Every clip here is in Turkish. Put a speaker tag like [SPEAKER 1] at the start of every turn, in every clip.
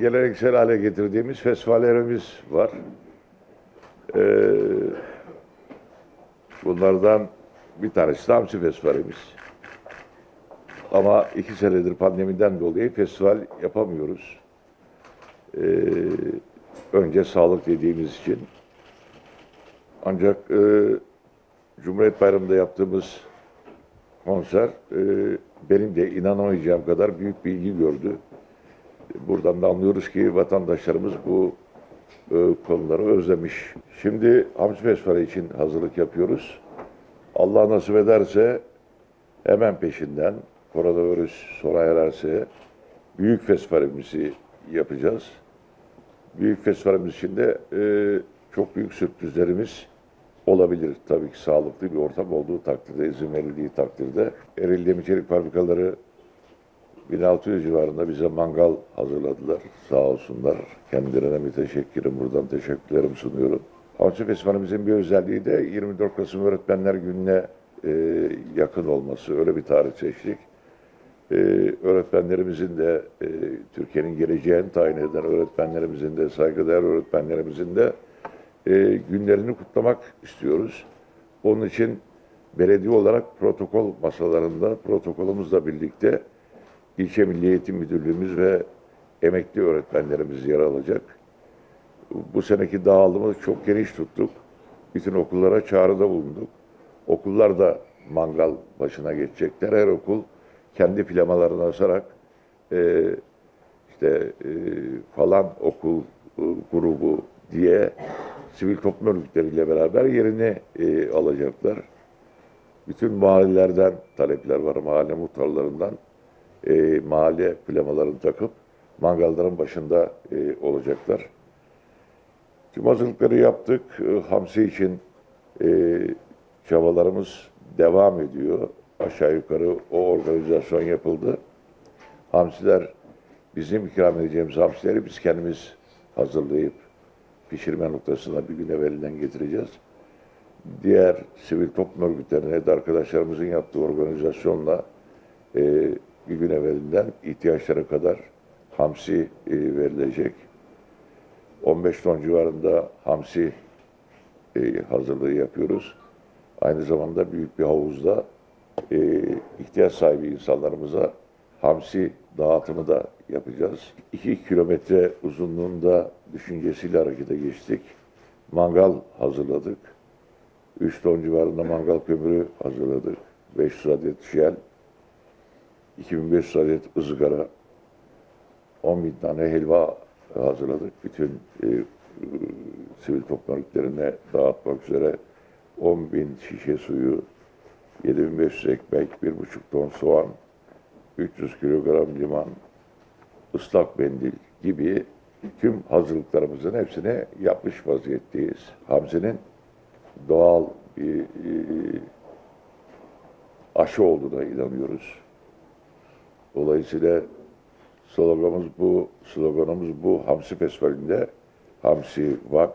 [SPEAKER 1] geleneksel hale getirdiğimiz festivallerimiz var. Ee, bunlardan bir tanesi de Hamsi Festivalimiz. Ama iki senedir pandemiden dolayı festival yapamıyoruz. Ee, önce sağlık dediğimiz için. Ancak e, Cumhuriyet Bayramı'nda yaptığımız konser e, benim de inanamayacağım kadar büyük bir ilgi gördü. Buradan da anlıyoruz ki vatandaşlarımız bu e, konuları özlemiş. Şimdi Hamsi Festivali için hazırlık yapıyoruz. Allah nasip ederse hemen peşinden koronavirüs sona ererse büyük festivalimizi yapacağız. Büyük festivalimiz için de e, çok büyük sürprizlerimiz olabilir. Tabii ki sağlıklı bir ortam olduğu takdirde, izin verildiği takdirde. Ereğli Demir Çelik Fabrikaları 1600 civarında bize mangal hazırladılar. Sağ olsunlar. Kendilerine müteşekkirim. Buradan teşekkürlerimi sunuyorum. Hamsi Festivalimizin bir özelliği de 24 Kasım Öğretmenler Günü'ne e, yakın olması. Öyle bir tarih seçtik. E, öğretmenlerimizin de e, Türkiye'nin geleceğini tayin eden öğretmenlerimizin de saygıdeğer öğretmenlerimizin de e, günlerini kutlamak istiyoruz. Onun için belediye olarak protokol masalarında protokolümüzle birlikte İlçe Milli Eğitim Müdürlüğümüz ve emekli öğretmenlerimiz yer alacak. Bu seneki dağılımı çok geniş tuttuk. Bütün okullara çağrıda bulunduk. Okullar da mangal başına geçecekler. Her okul kendi plamalarını asarak e, işte e, falan okul e, grubu diye sivil toplum örgütleriyle beraber yerini e, alacaklar. Bütün mahallelerden talepler var. Mahalle muhtarlarından e, mahalle plamalarını takıp mangalların başında e, olacaklar. Tüm hazırlıkları yaptık. E, Hamsi için e, çabalarımız devam ediyor. Aşağı yukarı o organizasyon yapıldı. Hamsiler bizim ikram edeceğimiz hamsileri biz kendimiz hazırlayıp pişirme noktasına bir gün evvelinden getireceğiz. Diğer sivil toplum örgütlerine de arkadaşlarımızın yaptığı organizasyonla e, bir gün evvelinden ihtiyaçlara kadar hamsi e, verilecek. 15 ton civarında hamsi e, hazırlığı yapıyoruz. Aynı zamanda büyük bir havuzda e, ihtiyaç sahibi insanlarımıza hamsi dağıtımı da yapacağız. 2 kilometre uzunluğunda düşüncesiyle harekete geçtik. Mangal hazırladık. 3 ton civarında mangal kömürü hazırladık. 500 adet şel, 2500 adet ızgara, 10 bin tane helva hazırladık. Bütün e, e, sivil toplum örgütlerine dağıtmak üzere 10 bin şişe suyu, 7500 ekmek, 1,5 ton soğan, 300 kilogram liman, ıslak mendil gibi tüm hazırlıklarımızın hepsini yapmış vaziyetteyiz. Hamsi'nin doğal bir e, aşı olduğuna inanıyoruz. Dolayısıyla sloganımız bu, sloganımız bu Hamsi Festivali'nde Hamsi Vak.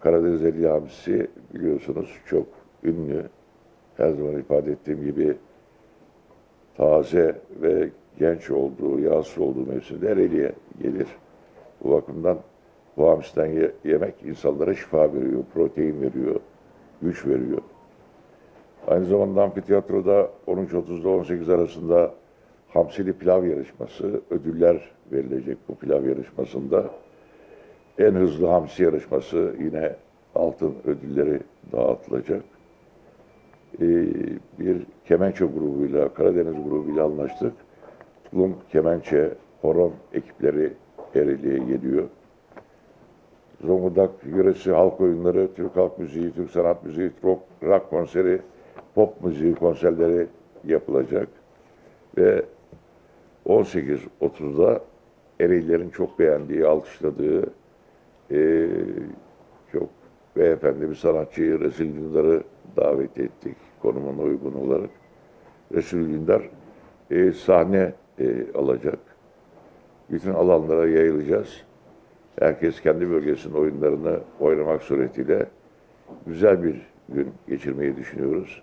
[SPEAKER 1] Karadeniz Eli Hamsi biliyorsunuz çok ünlü. Her zaman ifade ettiğim gibi taze ve genç olduğu, yağsız olduğu mevsimde Ereğli'ye gelir. Bu bakımdan bu hamsiden ye- yemek insanlara şifa veriyor, protein veriyor, güç veriyor. Aynı zamanda amfiteyatroda 13.30'da 18 arasında Hamsili Pilav Yarışması, ödüller verilecek bu pilav yarışmasında. En hızlı hamsi yarışması yine altın ödülleri dağıtılacak. Ee, bir kemençe grubuyla, Karadeniz grubuyla anlaştık. Tulum, kemençe, horon ekipleri Ereğli'ye geliyor. Zonguldak yöresi halk oyunları, Türk halk müziği, Türk sanat müziği, rock, rock konseri, pop müziği konserleri yapılacak. Ve 18.30'da Ereğlilerin çok beğendiği, alkışladığı eee, çok beyefendi bir sanatçıyı Resul Dündar'ı davet ettik konumuna uygun olarak. Resul Dündar eee, sahne eee, alacak. Bütün alanlara yayılacağız. Herkes kendi bölgesinin oyunlarını oynamak suretiyle güzel bir gün geçirmeyi düşünüyoruz.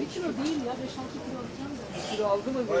[SPEAKER 2] Bir kilo değil ya 5-6 kilo alacağım da.